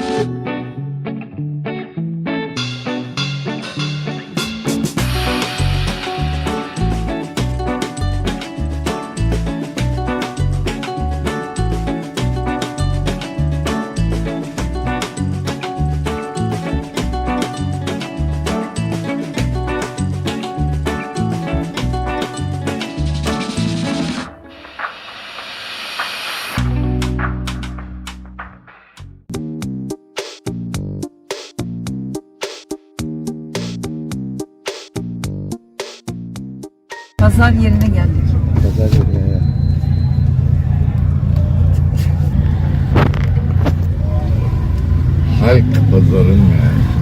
you. Pazar yerine geldik. Pazar yerine. Halk pazarım yani.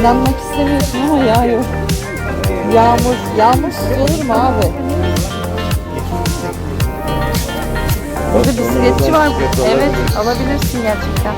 İnanmak istemiyorsun ama yağıyor. Yağmur, yağmur olur mu abi? Burada bisikletçi var. Evet, alabilirsin gerçekten.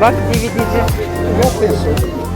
Bak DVD'ci. Ha,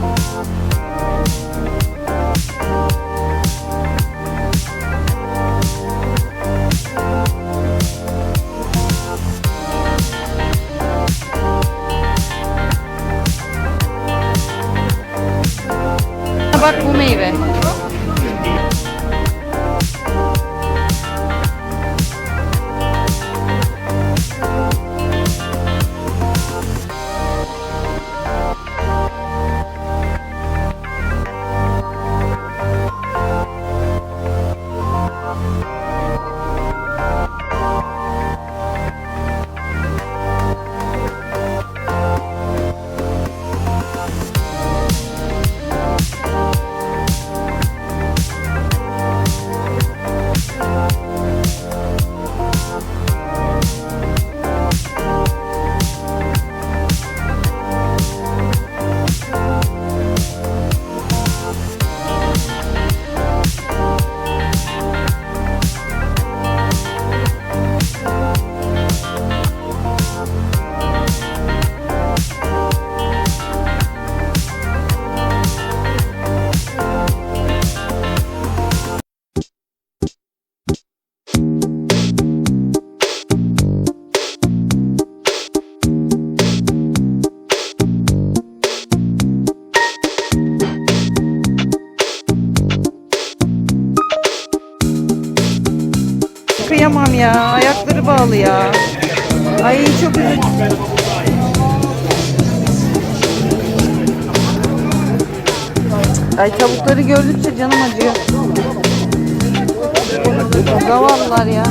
Ay çok üzücü. Ay tavukları gördükçe canım acıyor. Zavallılar ya.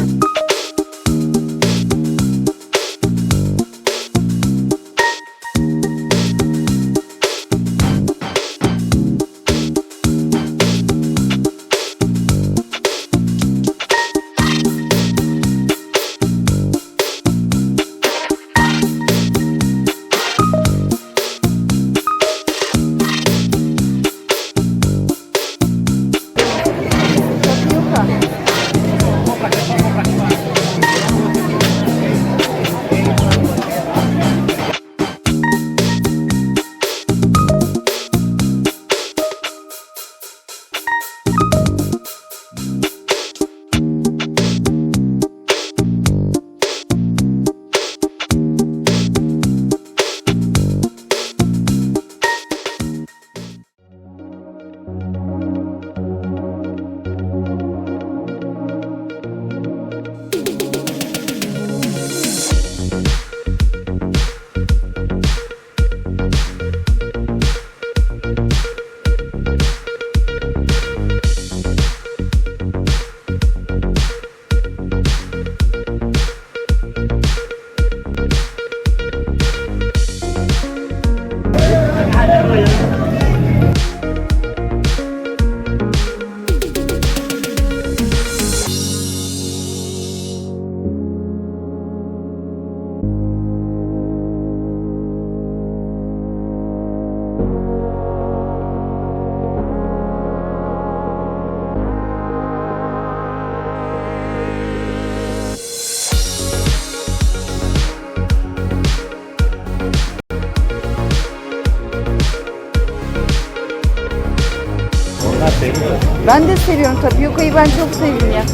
Ben de seviyorum tapiyokayı ben çok sevdim ya.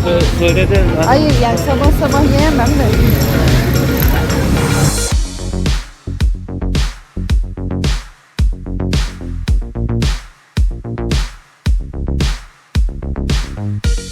Böyle de Hayır yani sabah sabah yiyemem de. Thank